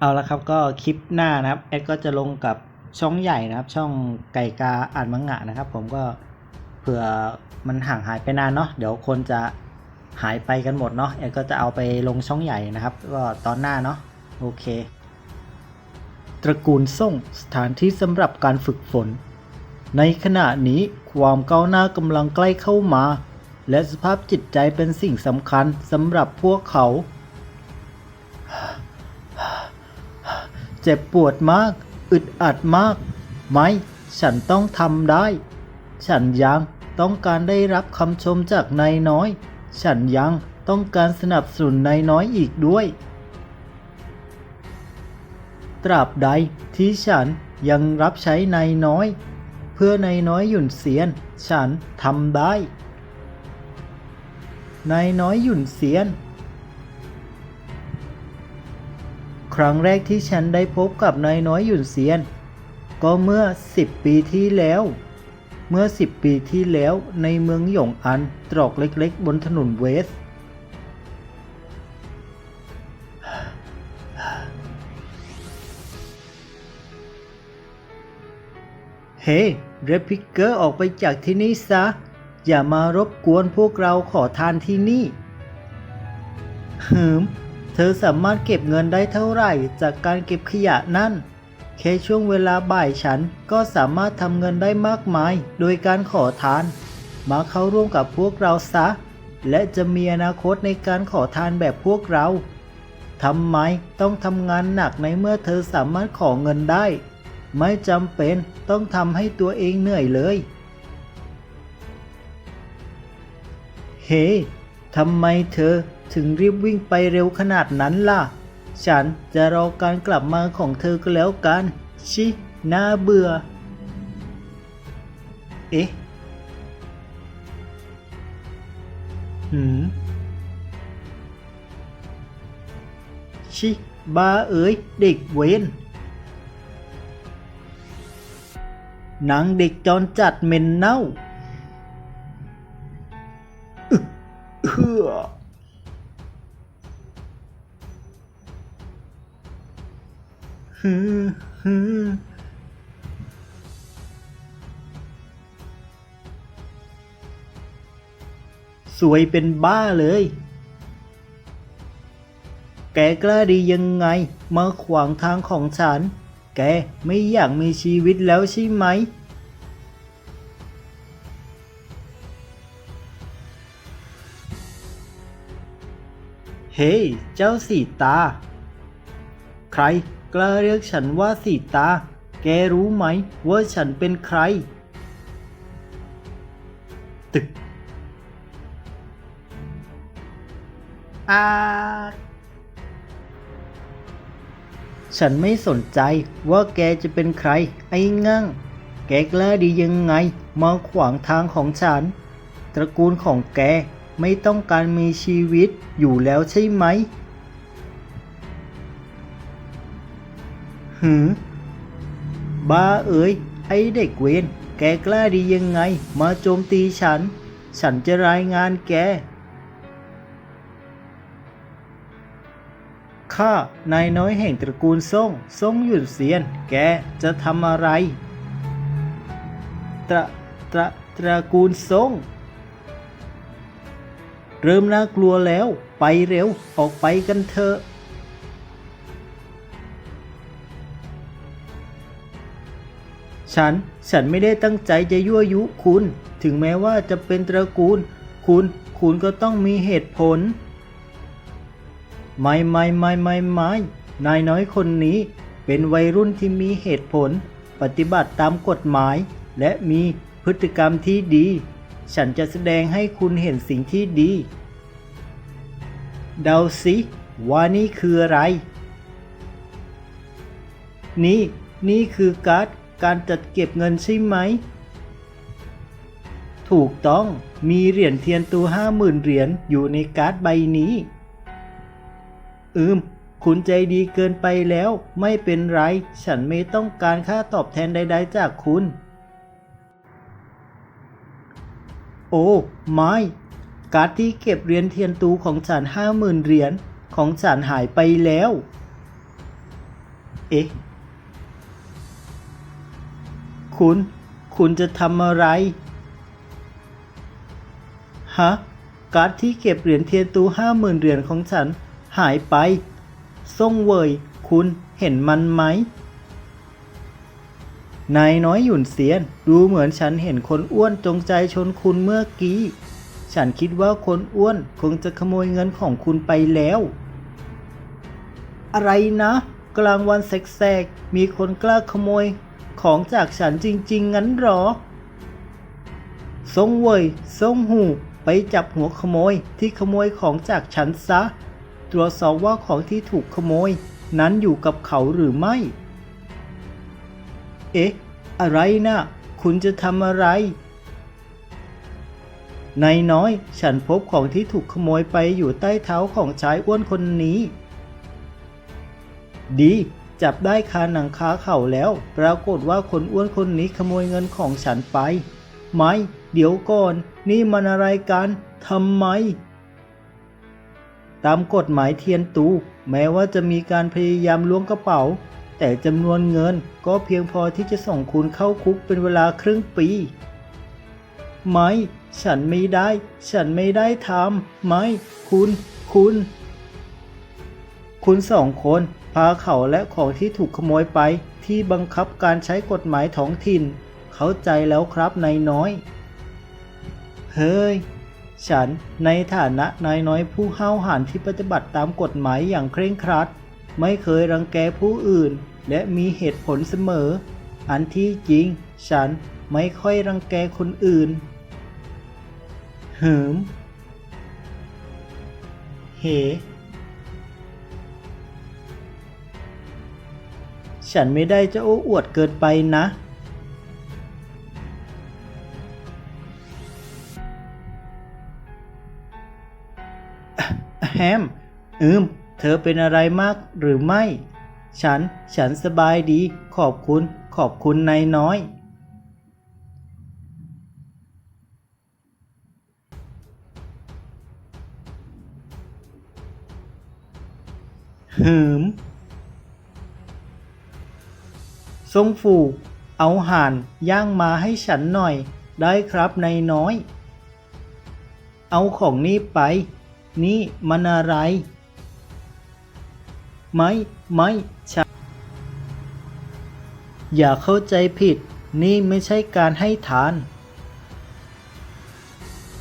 เอาละครับก็คลิปหน้านะครับแอดก็จะลงกับช่องใหญ่นะครับ ช่องไก่กาอ่านมังงะนะครับ ผมก็เผื่อมันห่างหายไปนานเนาะเดี๋ยวคนจะหายไปกันหมดเนาะแอดก็จะเอาไปลงช่องใหญ่นะครับ ก็ตอนหน้าเนาะโอเค ตระกูลส่งสถานที่สำหรับการฝึกฝน ในขณะนี้ความก้าวหน้ากำลังใกล้เข้ามา และสภาพจิตใจเป็นสิ่งสำคัญสำหรับพวกเขา เจ็บปวดมาก อึดอัดมาก ไหม ฉันต้องทำได้ ฉันยังต้องการได้รับคำชมจากนายน้อย ฉันยังต้องการสนับสนุนนายน้อยอีกด้วย ตราบใดที่ฉันยังรับใช้นายน้อย เพื่อนายน้อยหยุ่นเสียน ฉันทำได้นายน้อยหยุ่นเสียน ครั้งแรกที่ฉันได้พบกับนายน้อยหยุ่นเซียน ก็เมื่อ 10 ปีที่แล้ว เมื่อ 10 ปีที่แล้วในเมืองหยงอันตรอกเล็กๆ บนถนนเวส เฮ้เรปพิกเกอร์ออกไปจากที่นี่ซะ อย่ามารบกวนพวกเราขอทานที่นี่หืม เธอสามารถเก็บเงินได้เท่าไหร่จากการเก็บขยะนั่น แค่ช่วงเวลาบ่ายฉันก็สามารถทำเงินได้มากมาย โดยการขอทาน มาเข้าร่วมกับพวกเราซะ และจะมีอนาคตในการขอทานแบบพวกเราทำไมต้องทำงานหนักในเมื่อเธอสามารถขอเงินได้ ไม่จำเป็นต้องทำให้ตัวเองเหนื่อยเลย เฮ้ทำไมเธอ ถึงรีบวิ่งไปเร็วขนาดนั้นล่ะ ฉันจะรอการกลับมาของเธอก็แล้วกัน ชิน่าเบื่อ เอ๊ะ หืม ชิบาเอ๋ยเด็กเวนหนังเด็กจรจัดเหม็นเน่า สวยเป็นบ้าเลย แกกล้าดียังไง มาขวางทางของฉัน แกไม่อยากมีชีวิตแล้วใช่ไหม เฮ้เจ้าสีตา ใคร กล้าเรียกฉันว่าสีตา แกรู้ไหมว่าฉันเป็นใคร ตึก อาฉันไม่สนใจว่าแกจะเป็นใคร ไอ้งั่ง แกกล้าดียังไง มาขวางทางของฉัน ตระกูลของแกไม่ต้องการมีชีวิตอยู่แล้วใช่ไหม หือบ้าเอ๋ย ไอเด็กเวนแกกล้าดียังไง มาโจมตีฉัน ฉันจะรายงานแก ข้านายน้อยแห่งตระกูลซ่งซ่งหยุนเซียน แกจะทำอะไร ตระตระตระกูลซ่งเริ่มน่ากลัวแล้ว ไปเร็ว ออกไปกันเถอะ ฉัน ฉันไม่ได้ตั้งใจจะยั่วยุคุณ ถึงแม้ว่าจะเป็นตระกูล คุณ คุณก็ต้องมีเหตุผล ไม่ไม่ไม่ไม่ไม่นายน้อยคนนี้เป็นวัยรุ่นที่มีเหตุผล ปฏิบัติตามกฎหมาย และมีพฤติกรรมที่ดี ฉันจะแสดงให้คุณเห็นสิ่งที่ดี เดาสิว่านี่คืออะไร นี่ นี่คือการ์ด การจัดเก็บเงินใช่ไหม ถูกต้อง มีเหรียญเทียนตัวห้าหมื่นเหรียญอยู่ในการ์ดใบนี้ อืม คุณใจดีเกินไปแล้ว ไม่เป็นไร ฉันไม่ต้องการค่าตอบแทนใด ๆ จากคุณ โอ้ ไม่ การ์ดที่เก็บเหรียญเทียนตูของฉันห้าหมื่นเหรียญของฉันหายไปแล้ว เอ๊ะ คุณ คุณจะทำอะไร ฮะ การ์ดที่เก็บเหรียญเทียนตูห้าหมื่นเหรียญของฉันหายไป ส่งเวย คุณเห็นมันไหม นายน้อยหยุ่นเซียน ดูเหมือนฉันเห็นคนอ้วนจงใจชนคุณเมื่อกี้ ฉันคิดว่าคนอ้วนคงจะขโมยเงินของคุณไปแล้ว อะไรนะ กลางวันแสกๆ มีคนกล้าขโมย ของจากฉันจริง ๆ งั้นหรอซงเว่ยซงหู ไปจับหัวขโมยที่ขโมยของจากฉันซะ ตรวจสอบว่าของที่ถูกขโมย นั้นอยู่กับเขาหรือไม่ เอ๊ะ อะไรนะคุณจะทำอะไรนายน้อย ฉันพบของที่ถูกขโมยไปอยู่ใต้เท้าของชายอ้วนคนนี้ ดี จับได้คาหนังคาเข่าแล้ว ปรากฏว่าคนอ้วนคนนี้ขโมยเงินของฉันไป ไม่ เดี๋ยวก่อน นี่มันอะไรกันทำไม ตามกฎหมายเทียนตู แม้ว่าจะมีการพยายามล้วงกระเป๋า แต่จำนวนเงินก็เพียงพอที่จะส่งคุณเข้าคุกเป็นเวลาครึ่งปี ไม่ ฉันไม่ได้ ฉันไม่ได้ทำไม่ คุณ คุณ คุณสองคน พาเขาและของที่ถูกขโมยไปที่บังคับการใช้กฎหมายท้องถิ่น เข้าใจแล้วครับนายน้อย เฮ้ย ฉันในฐานะนายน้อยผู้ห้าวหาญที่ปฏิบัติตามกฎหมายอย่างเคร่งครัด ไม่เคยรังแกผู้อื่น และมีเหตุผลเสมอ อันที่จริง ฉันไม่ค่อยรังแกคนอื่นหืมเห ฉันไม่ได้จะโอ้อวดเกินไปนะ แฮม อืม เธอเป็นอะไรมากหรือไม่ ฉัน ฉันสบายดี ขอบคุณ ขอบคุณนายน้อย หืม ทรงฟูเอาห่านย่างมาให้ฉันหน่อย ได้ครับนายน้อย เอาของนี่ไป นี่มันอะไร ไม่ไม่ฉันอย่าเข้าใจผิด นี่ไม่ใช่การให้ทาน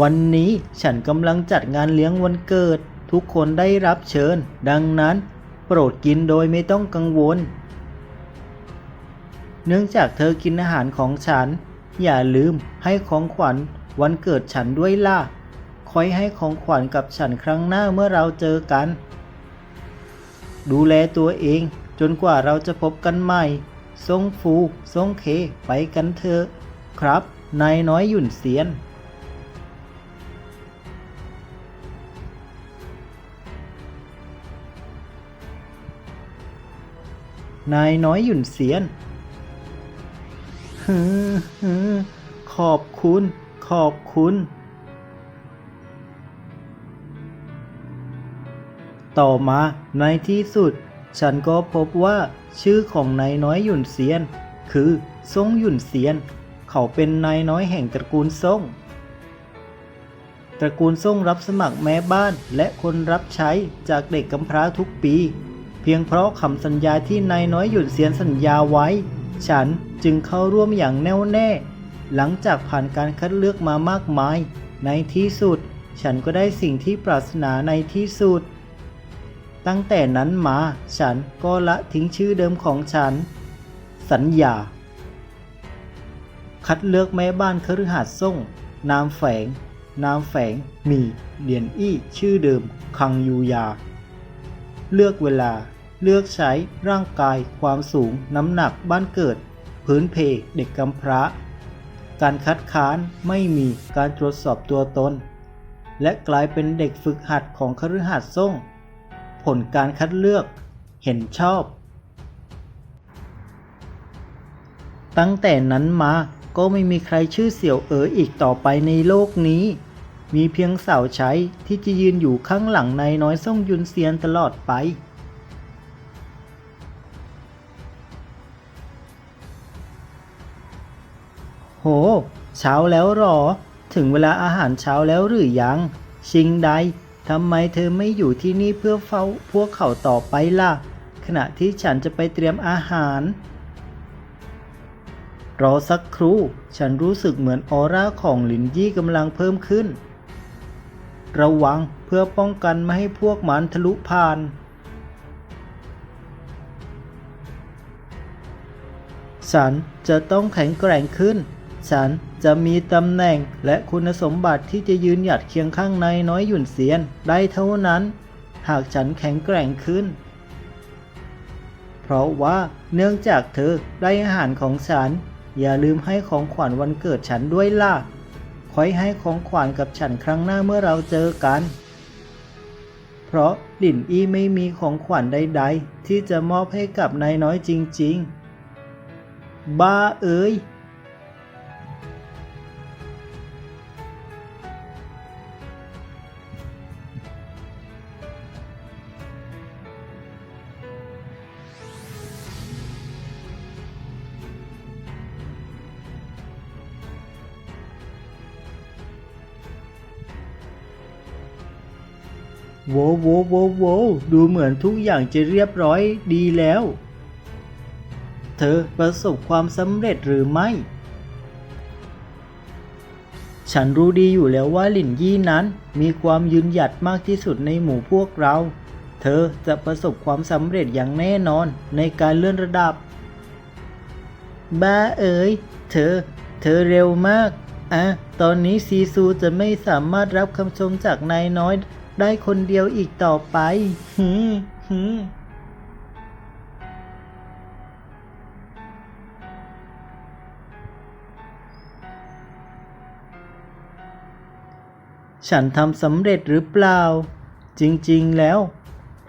วันนี้ฉันกำลังจัดงานเลี้ยงวันเกิด ทุกคนได้รับเชิญ ดังนั้น โปรดกินโดยไม่ต้องกังวล เนื่องจากเธอกินอาหารของฉัน อย่าลืมให้ของขวัญวันเกิดฉันด้วยล่ะ คอยให้ของขวัญกับฉันครั้งหน้าเมื่อเราเจอกัน ดูแลตัวเองจนกว่าเราจะพบกันใหม่ ทรงฟู ทรงเค ไปกันเถอะ ครับ นายน้อยหยุ่นเสียนนายน้อยหยุ่นเสียน ขอบคุณ ขอบคุณ ต่อมาในที่สุด ฉันก็พบว่าชื่อของนายน้อยหยุ่นเซียน คือซ่งหยุ่นเซียน เขาเป็นนายน้อยแห่งตระกูลซ่งตระกูลซ่งรับสมัครแม่บ้านและคนรับใช้จากเด็กกำพร้าทุกปี เพียงเพราะคำสัญญาที่นายน้อยหยุ่นเซียนสัญญาไว้ ฉัน จึงเข้าร่วมอย่างแน่วแน่ หลังจากผ่านการคัดเลือกมามากมาย ในที่สุด ฉันก็ได้สิ่งที่ปรารถนาในที่สุด ตั้งแต่นั้นมา ฉันก็ละทิ้งชื่อเดิมของฉัน สัญญา คัดเลือกแม่บ้านคฤหาสน์ส่ง นามแฝง นามแฝง มีเหรียญอี้ชื่อเดิม คังยูยา เลือกเวลาเลือกใช้ร่างกายความสูงน้ำหนักบ้านเกิด พื้นเพเด็กกำพร้า การคัดค้านไม่มีการตรวจสอบตัวตน และกลายเป็นเด็กฝึกหัดของคฤหาสน์ส่ง ผลการคัดเลือกเห็นชอบ ตั้งแต่นั้นมาก็ไม่มีใครชื่อเสี่ยวเอ๋ออีกต่อไปในโลกนี้ มีเพียงสาวใช้ที่จะยืนอยู่ข้างหลังนายน้อยส่งยุนเซียนตลอดไป เช้าแล้วหรอ ถึงเวลาอาหารเช้าแล้วหรือยัง ชิงไดทำไมเธอไม่อยู่ที่นี่เพื่อเฝ้าพวกเขาต่อไปล่ะ ขณะที่ฉันจะไปเตรียมอาหาร รอสักครู่ ฉันรู้สึกเหมือนออร่าของหลินยี่กำลังเพิ่มขึ้น ระวังเพื่อป้องกันไม่ให้พวกมันทะลุผ่านฉันจะต้องแข็งแกร่งขึ้น ฉันจะมีตำแหน่งและคุณสมบัติที่จะยืนหยัดเคียงข้างในายน้อยหยุ่นเซียนได้เท่านั้น หากฉันแข็งแกร่งขึ้น เพราะว่าเนื่องจากเธอได้อาหารของฉัน อย่าลืมให้ของขวัญวันเกิดฉันด้วยล่ะคอยให้ของขวัญกับฉันครั้งหน้าเมื่อเราเจอกัน เพราะหลินอี้ไม่มีของขวัญใด ๆ ที่จะมอบให้กับนายน้อยจริง ๆ บ้าเอ้ย โวโวโวโวดูเหมือนทุกอย่างจะเรียบร้อยดีแล้ว เธอประสบความสำเร็จหรือไม่ ฉันรู้ดีอยู่แล้วว่าหลินยี่นั้นมีความยืนหยัดมากที่สุดในหมู่พวกเรา เธอจะประสบความสำเร็จอย่างแน่นอนในการเลื่อนระดับ บ้าเอ๋ย เธอ เธอเร็วมาก อะ ตอนนี้ซีซูจะไม่สามารถรับคำชมจากนายน้อย ได้คนเดียวอีกต่อไป หืมหืมฉันทำสำเร็จหรือเปล่า จริงๆแล้ว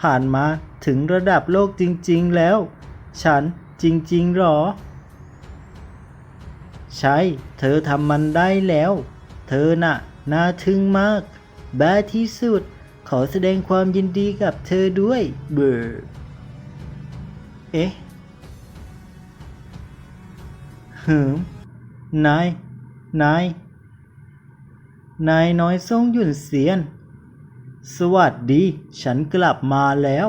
ผ่านมาถึงระดับโลกจริง ๆแล้ว ฉันจริงๆหรอ ใช่ เธอทำมันได้แล้ว เธอน่ะ น่าทึ่งมาก แบ้ที่สุด ขอแสดงความยินดีกับเธอด้วยเบอร์เอ๊ะหืมนาย นาย นายน้อยซ่งหยุ่นเสียน สวัสดี ฉันกลับมาแล้ว